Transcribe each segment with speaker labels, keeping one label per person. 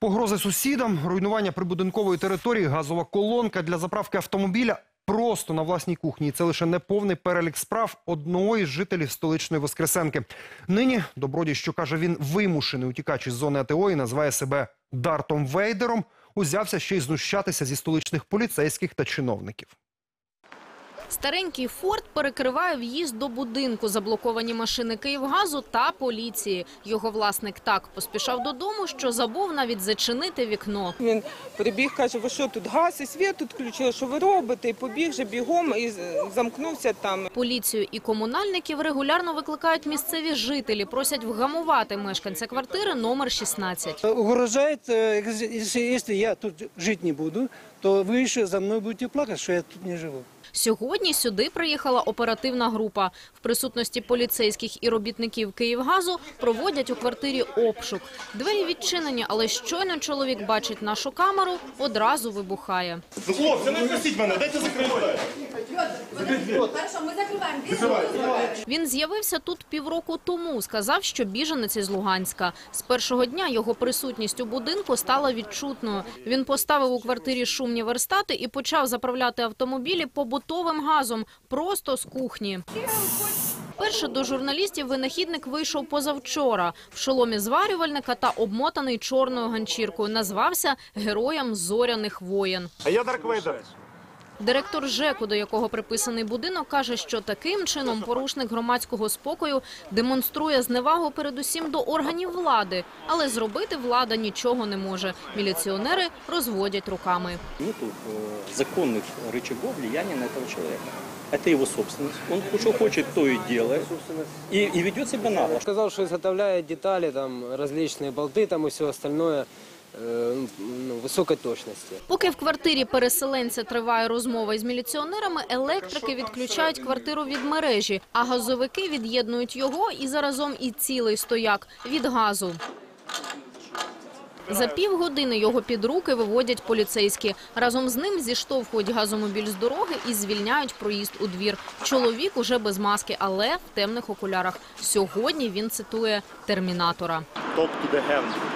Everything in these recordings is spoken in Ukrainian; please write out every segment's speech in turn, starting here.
Speaker 1: Погрози сусідам, руйнування прибудинкової території, газова колонка для заправки автомобіля просто на власній кухні. І Це лише неповний перелік справ одного із жителів столичної Воскресенки. Нині Добродій, що каже, він вимушений утікач із зони АТО і називає себе Дартом Вейдером, узявся ще й знущатися зі столичних поліцейських та чиновників.
Speaker 2: Старенький форт перекриває в'їзд до будинку, заблоковані машини Київгазу та поліції. Його власник так поспішав додому, що забув навіть зачинити вікно.
Speaker 3: Він прибіг, каже, ви що тут газ і світ тут включили, що ви робите? І побіг же бігом і замкнувся там.
Speaker 2: Поліцію і комунальників регулярно викликають місцеві жителі, просять вгамувати мешканця квартири номер 16.
Speaker 4: Угрожает, э, если, если я тут жить не буду, то вы еще за мной будете плакать, что я тут не живу.
Speaker 2: Сьогодні сюди приїхала оперативна група. В присутності поліцейських і робітників Київгазу проводять у квартирі обшук. Двері відчинені, але щойно чоловік бачить нашу камеру, одразу вибухає.
Speaker 5: Ну, хлопці, не просіть мене, дайте закрити
Speaker 2: Він з'явився тут півроку тому. Сказав, що біженець із Луганська. З першого дня його присутність у будинку стала відчутною. Він поставив у квартирі шумні верстати і почав заправляти автомобілі побутовим газом просто з кухні. Перше до журналістів винахідник вийшов позавчора в шоломі зварювальника та обмотаний чорною ганчіркою. Назвався героєм зоряних воєн.
Speaker 5: А я Дарк Вейдер.
Speaker 2: Директор ЖЕКу, до якого приписаний будинок, каже, що таким чином порушник громадського спокою демонструє зневагу передусім до органів влади, але зробити влада нічого не може. Міліціонери розводять руками.
Speaker 6: Нету э, законных рычагов влияния на этого человека. Это его собственность. Он что хочет, то и делает. И, и ведет себя нагло.
Speaker 7: Сказал, что изготовляет детали, там различные болты там и все остальное э, ну, высокой точности.
Speaker 2: Поки в квартирі переселенця триває розмова із міліціонерами, електрики відключають квартиру від мережі, а газовики від'єднують його і заразом і цілий стояк від газу. За півгодини його під руки виводять поліцейські. Разом з ним зіштовхують газомобіль з дороги і звільняють проїзд у двір. Чоловік уже без маски, але в темних окулярах. Сьогодні він цитує термінатора.
Speaker 5: To the hand.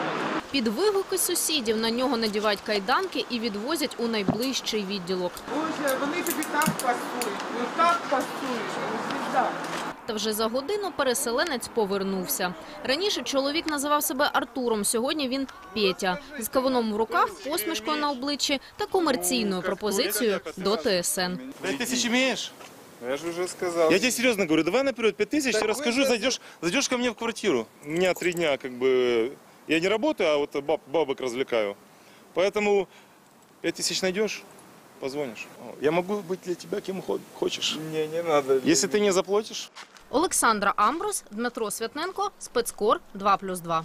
Speaker 2: Під вигуки сусідів на нього надівають кайданки і відвозять у найближчий відділок.
Speaker 3: Боже, вони тобі так пасують, ну так пасують, ну звізда.
Speaker 2: Та вже за годину переселенець повернувся. Раніше чоловік називав себе Артуром, сьогодні він Петя. З кавуном в руках, посмішкою на обличчі та комерційною пропозицією до ТСН.
Speaker 5: Пять тысяч имеешь?
Speaker 3: Я ж вже сказав.
Speaker 5: Я тебе серьезно говорю, давай наперед пять тысяч, я расскажу, зайдешь, зайдешь ко мне в квартиру. У меня три дня, как бы, я не работаю, а вот баб, бабок развлекаю. Поэтому пять тысяч найдешь, позвонишь. Я могу быть для тебя кем хо- хочешь.
Speaker 3: Ні, не треба.
Speaker 5: Если ты не заплатишь,
Speaker 2: Олександра Амбрус, Дмитро Святненко, спецкор 2+,2.